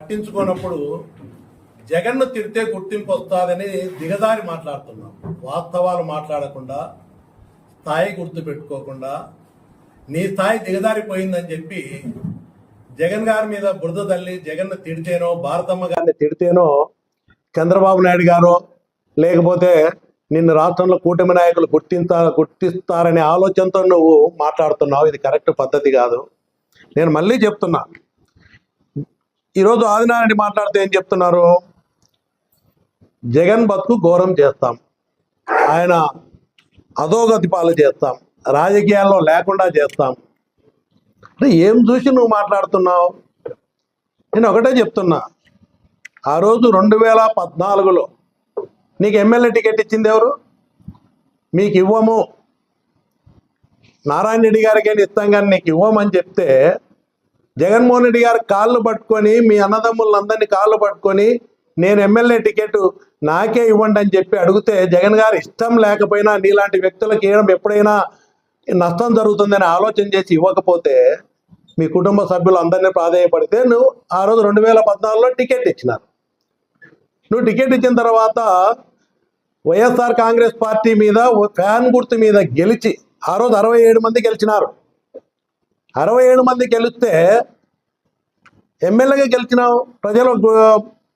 పట్టించుకున్నప్పుడు జగన్ను తిడితే గుర్తింపు వస్తుందని దిగదారి మాట్లాడుతున్నాం. వాస్తవాలు మాట్లాడకుండా స్థాయి గుర్తు పెట్టుకోకుండా నీ స్థాయి దిగదారిపోయిందని చెప్పి జగన్ గారి మీద బురద తల్లి జగన్ను తిడితేనో భారతమ్మ గారిని తిడితేనో చంద్రబాబు నాయుడు గారో లేకపోతే నిన్ను రాష్ట్రంలో కూటమి నాయకులు గుర్తించా గుర్తిస్తారనే ఆలోచనతో నువ్వు మాట్లాడుతున్నావు. ఇది కరెక్ట్ పద్ధతి కాదు. నేను మళ్ళీ చెప్తున్నా ఈరోజు ఆదినారాయణ మాట్లాడితే ఏం చెప్తున్నారు? జగన్ బతుకు ఘోరం చేస్తాం. ఆయన అధోగతి పాలు చేస్తాం. రాజకీయాల్లో లేకుండా చేస్తాం. అంటే ఏం చూసి నువ్వు మాట్లాడుతున్నావు? నేను ఒకటే చెప్తున్నా. ఆ రోజు రెండు వేల పద్నాలుగులో నీకు ఎమ్మెల్యే టికెట్ ఇచ్చింది ఎవరు? మీకు ఇవ్వము. నారాయణ రెడ్డి గారికి ఇస్తాం కానీ నీకు ఇవ్వమని చెప్తే జగన్మోహన్ రెడ్డి గారు కాళ్ళు పట్టుకొని మీ అన్నదమ్ములందరినీ కాళ్ళు పట్టుకొని నేను ఎమ్మెల్యే టికెట్ నాకే ఇవ్వండి అని చెప్పి అడిగితే జగన్ గారు ఇష్టం లేకపోయినా నీలాంటి వ్యక్తులకు ఏం ఎప్పుడైనా నష్టం జరుగుతుందని ఆలోచన చేసి ఇవ్వకపోతే మీ కుటుంబ సభ్యులు అందరినీ ప్రాధాన్యపడితే నువ్వు ఆ రోజు రెండు వేల పద్నాలుగులో టికెట్ ఇచ్చినారు. నువ్వు టికెట్ ఇచ్చిన తర్వాత వైఎస్ఆర్ కాంగ్రెస్ పార్టీ మీద ఓ ఫ్యాన్ గుర్తు మీద గెలిచి ఆ రోజు అరవై ఏడు మంది గెలిచినారు. అరవై ఏడు మంది గెలిస్తే ఎమ్మెల్యేగా గెలిచినావు. ప్రజలు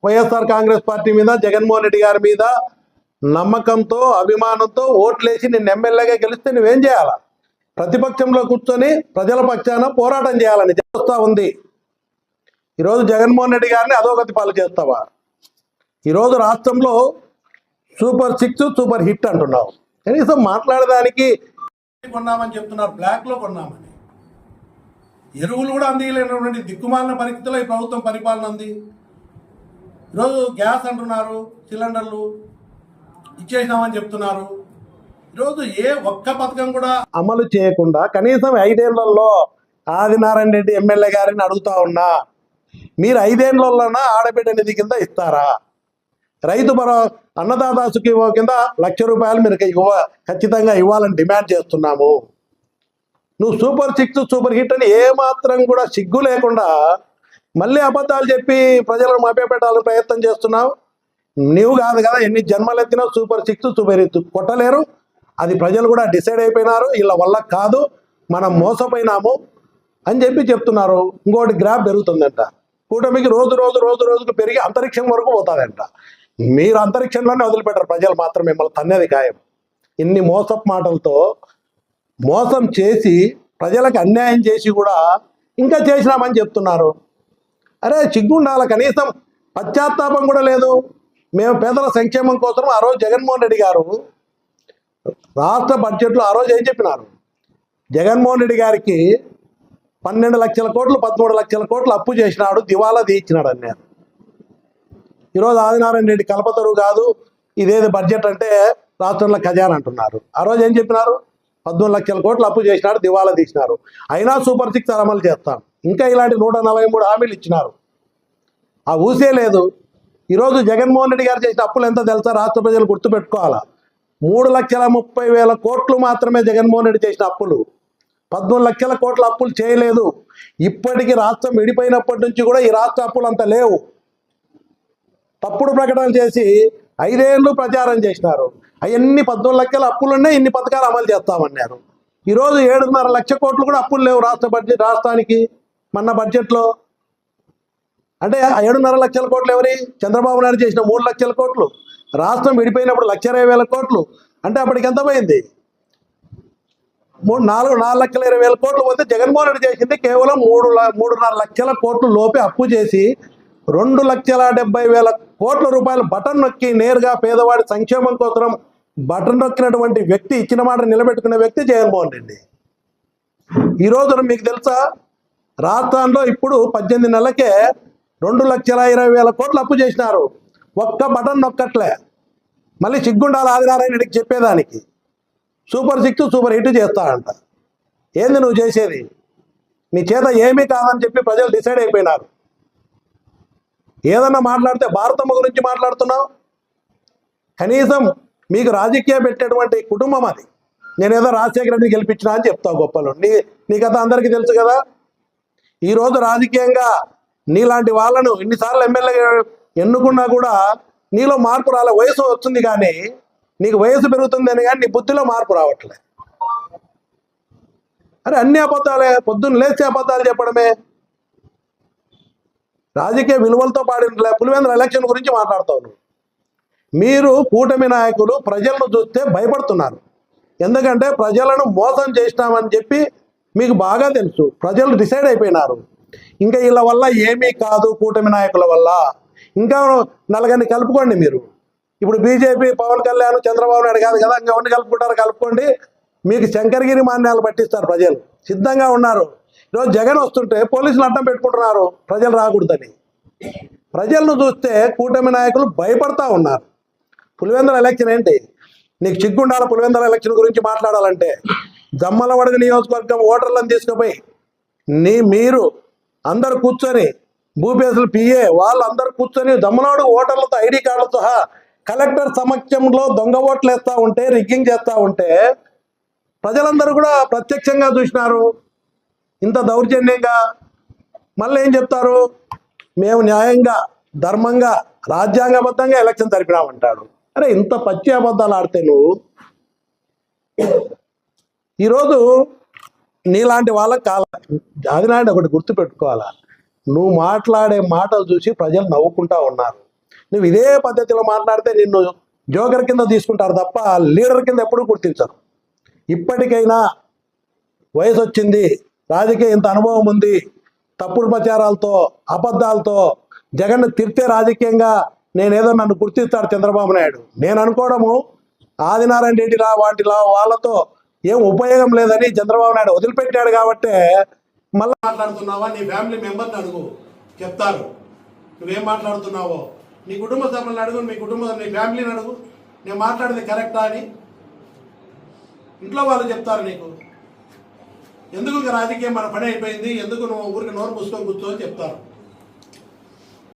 వైఎస్ఆర్ కాంగ్రెస్ పార్టీ మీద జగన్మోహన్ రెడ్డి గారి మీద నమ్మకంతో అభిమానంతో ఓట్లేసి నిన్ను ఎమ్మెల్యేగా గెలిస్తే నువ్వేం చేయాలా? ప్రతిపక్షంలో కూర్చొని ప్రజల పక్షాన పోరాటం చేయాలని చేస్తా ఉంది. ఈరోజు జగన్మోహన్ రెడ్డి గారిని అధోగతి పాలు చేస్తావా? ఈరోజు రాష్ట్రంలో సూపర్ సిక్స్ సూపర్ హిట్ అంటున్నావు. కనీసం మాట్లాడడానికి కొన్నామని చెప్తున్నారు బ్లాక్లో కొన్నామని. ఎరువులు కూడా అందియలేనటువంటి దిక్కుమాలిన పరిస్థితుల్లో ఈ ప్రభుత్వం పరిపాలన ఉంది ఈరోజు గ్యాస్ అంటున్నారు సిలిండర్లు ఇచ్చేసినామని చెప్తున్నారు. ఈరోజు ఏ ఒక్క పథకం కూడా అమలు చేయకుండా కనీసం ఐదేళ్ళలో ఆదినారాయణ రెడ్డి ఎమ్మెల్యే గారిని అడుగుతా ఉన్నా మీరు ఐదేళ్ళలోనా ఆడబిడ్డ నిధి కింద ఇస్తారా? రైతు మరో అన్నదాత సుఖీభావ కింద లక్ష రూపాయలు మీరు ఇవ్వ ఖచ్చితంగా ఇవ్వాలని డిమాండ్ చేస్తున్నాము. నువ్వు సూపర్ సిక్స్ సూపర్ హిట్ అని ఏమాత్రం కూడా సిగ్గు లేకుండా మళ్ళీ అబద్ధాలు చెప్పి ప్రజలను మభ్యపెట్టాలని ప్రయత్నం చేస్తున్నావు. నీవు కాదు కదా ఎన్ని జన్మలు ఎత్తినా సూపర్ సిక్స్ సూపర్ హిట్ కొట్టలేరు. అది ప్రజలు కూడా డిసైడ్ అయిపోయినారు. వీళ్ళ వల్ల కాదు మనం మోసపోయినాము అని చెప్పి చెప్తున్నారు. ఇంకోటి గ్రాఫ్ పెరుగుతుందంట. కూటమికి రోజు రోజు రోజు రోజుకు పెరిగి అంతరిక్షం వరకు పోతుందంట. మీరు అంతరిక్షంలోనే వదిలిపెట్టారు. ప్రజలు మాత్రం మిమ్మల్ని తన్నేది ఖాయం. ఇన్ని మోసపు మాటలతో మోసం చేసి ప్రజలకు అన్యాయం చేసి కూడా ఇంకా చేసినామని చెప్తున్నారు. అరే చిగ్గుండాల కనీసం పశ్చాత్తాపం కూడా లేదు. మేము పేదల సంక్షేమం కోసం ఆ రోజు జగన్మోహన్ రెడ్డి గారు రాష్ట్ర బడ్జెట్లో ఆ రోజు ఏం చెప్పినారు? జగన్మోహన్ రెడ్డి గారికి పన్నెండు లక్షల కోట్లు పదమూడు లక్షల కోట్లు అప్పు చేసినాడు దివాలా తీయించినాడు అన్నారు. ఈరోజు ఆదినారాయణ రెడ్డి కల్పతరువు కాదు ఇదేది బడ్జెట్ అంటే రాష్ట్రంలో ఖజానా అంటున్నారు. ఆ రోజు ఏం చెప్పినారు? పద్మూడు లక్షల కోట్లు అప్పు చేసినాడు దివాలా తీసినారు. అయినా సూపర్ సిక్స్ అమలు చేస్తాం ఇంకా ఇలాంటి నూట నలభై మూడు హామీలు ఇచ్చినారు. ఆ ఊసే లేదు. ఈరోజు జగన్మోహన్ రెడ్డి గారు చేసిన అప్పులు ఎంత తెలుసా? రాష్ట్ర ప్రజలు గుర్తుపెట్టుకోవాలా. మూడు లక్షల ముప్పై వేల కోట్లు మాత్రమే జగన్మోహన్ రెడ్డి చేసిన అప్పులు. పద్మూడు లక్షల కోట్ల అప్పులు చేయలేదు. ఇప్పటికీ రాష్ట్రం విడిపోయినప్పటి నుంచి కూడా ఈ రాష్ట్ర అప్పులు అంత లేవు. తప్పుడు ప్రకటనలు చేసి ఐదేళ్ళు ప్రచారం చేసినారు. అవన్నీ పద్నాలుగు లక్షల అప్పులున్నా ఇన్ని పథకాలు అమలు చేస్తామన్నారు. ఈరోజు ఏడున్నర లక్ష కోట్లు కూడా అప్పులు లేవు రాష్ట్ర బడ్జెట్ రాష్ట్రానికి మన బడ్జెట్లో. అంటే ఏడున్నర లక్షల కోట్లు ఎవరి? చంద్రబాబు నాయుడు చేసిన మూడు లక్షల కోట్లు. రాష్ట్రం విడిపోయినప్పుడు లక్ష ఇరవై వేల కోట్లు. అంటే అప్పటికి ఎంత పోయింది? మూడు నాలుగు నాలుగు లక్షల ఇరవై వేల కోట్లు పోతే జగన్మోహన్ రెడ్డి చేసింది కేవలం మూడు మూడున్నర లక్షల కోట్లు లోపే అప్పు చేసి రెండు లక్షల డెబ్బై వేల కోట్ల రూపాయలు బటన్ నొక్కి నేరుగా పేదవాడి సంక్షేమం కోసం బటన్ నొక్కినటువంటి వ్యక్తి ఇచ్చిన మాట నిలబెట్టుకునే వ్యక్తి జగన్మోహన్ రెడ్డి. ఈ రోజున మీకు తెలుసా? రాష్ట్రంలో ఇప్పుడు పద్దెనిమిది నెలలకే రెండు లక్షల ఇరవై వేల కోట్లు అప్పు చేసినారు. ఒక్క బటన్ నొక్కట్లే. మళ్ళీ సిగ్గుండాలి ఆదినారాయణ రెడ్డికి చెప్పేదానికి. సూపర్ సిక్స్ సూపర్ హిట్ చేస్తాడంట ఏంది నువ్వు చేసేది? నీ చేత ఏమీ కాదని చెప్పి ప్రజలు డిసైడ్ అయిపోయినారు. ఏదన్నా మాట్లాడితే భారతమ్మ గురించి మాట్లాడుతున్నావు? కనీసం మీకు రాజకీయ పెట్టేటువంటి కుటుంబం అది. నేనేదో రాజశేఖర రెడ్డిని గెలిపించినా అని చెప్తావు గొప్పలు. నీ నీ కథ అందరికీ తెలుసు కదా? ఈరోజు రాజకీయంగా నీలాంటి వాళ్ళను ఎన్నిసార్లు ఎమ్మెల్యే ఎన్నుకున్నా కూడా నీలో మార్పు రాలే. వయసు వస్తుంది కానీ నీకు వయసు పెరుగుతుందని కానీ నీ బుద్ధిలో మార్పు రావట్లే. అరే అన్ని అబద్ధాలే. పొద్దున్న లేచి అబద్ధాలు చెప్పడమే. రాజకీయ విలువలతో పాడినట్లే పులివేంద్ర ఎలక్షన్ గురించి మాట్లాడతావు నువ్వు. మీరు కూటమి నాయకులు ప్రజలను చూస్తే భయపడుతున్నారు. ఎందుకంటే ప్రజలను మోసం చేసినామని చెప్పి మీకు బాగా తెలుసు. ప్రజలు డిసైడ్ అయిపోయినారు. ఇంకా వీళ్ళ వల్ల ఏమీ కాదు కూటమి నాయకుల వల్ల. ఇంకా నలగని కలుపుకోండి మీరు. ఇప్పుడు బీజేపీ పవన్ కళ్యాణ్ చంద్రబాబు నాయుడు కాదు కదా ఇంకా ఎవరిని కలుపుకుంటారు కలుపుకోండి. మీకు శంకరగిరి మాన్యాలు పట్టిస్తారు ప్రజలు. సిద్ధంగా ఉన్నారు. ఈరోజు జగన్ వస్తుంటే పోలీసులు అడ్డం పెట్టుకుంటున్నారు. ప్రజలు రాకూడదని. ప్రజలను చూస్తే కూటమి నాయకులు భయపడతా ఉన్నారు. పులివెందుల ఎలక్షన్ ఏంటి? నీకు చిగ్గుండాల పులివెందుల ఎలక్షన్ గురించి మాట్లాడాలంటే జమ్మలవడగ నియోజకవర్గం ఓటర్లను తీసుకుపోయి నీ మీరు అందరు కూర్చొని భూపేసులు పిఏ వాళ్ళందరూ కూర్చొని దమ్మలవాడు ఓటర్లతో ఐడి కార్డులతో కలెక్టర్ సమక్షంలో దొంగ ఓట్లు వేస్తూ ఉంటే రిగ్గింగ్ చేస్తూ ఉంటే ప్రజలందరూ కూడా ప్రత్యక్షంగా చూసినారు. ఇంత దౌర్జన్యంగా. మళ్ళీ ఏం చెప్తారు? మేము న్యాయంగా ధర్మంగా రాజ్యాంగబద్ధంగా ఎలక్షన్ జరిపినామంటాడు అరే ఇంత పచ్చి అబద్ధాలు ఆడితే నువ్వు? ఈరోజు నీలాంటి వాళ్ళకి కాల ఆదినాడు ఒకటి గుర్తుపెట్టుకోవాలా? నువ్వు మాట్లాడే మాటలు చూసి ప్రజలు నవ్వుకుంటా ఉన్నారు. నువ్వు ఇదే పద్ధతిలో మాట్లాడితే నిన్ను జోకర్ కింద తీసుకుంటారు తప్ప లీడర్ కింద ఎప్పుడూ గుర్తించరు. ఇప్పటికైనా వయసు వచ్చింది రాజకీయ ఇంత అనుభవం ఉంది తప్పుడు ప్రచారాలతో అబద్ధాలతో జగన్ తిరితే రాజకీయంగా నేనేదో నన్ను గుర్తిస్తాడు చంద్రబాబు నాయుడు. నేను అనుకోవడము ఆదినారాయణ రెడ్డి వాటిలా వాళ్ళతో ఏం ఉపయోగం లేదని చంద్రబాబు నాయుడు వదిలిపెట్టాడు కాబట్టే మళ్ళీ మాట్లాడుతున్నావా? నీ ఫ్యామిలీ మెంబర్ని అడుగు. చెప్తారు. నువ్వేం మాట్లాడుతున్నావో? నీ కుటుంబ సభ్యులను అడుగు మీ కుటుంబ నీ ఫ్యామిలీని అడుగు. నేను మాట్లాడేది కరెక్టా అని. ఇంట్లో వాళ్ళు చెప్తారు నీకు. ఎందుకు రాజకీయం మన పని అయిపోయింది? ఎందుకు నువ్వు ఊరికి నోరు పుస్తకం కూర్చో అని చెప్తారు.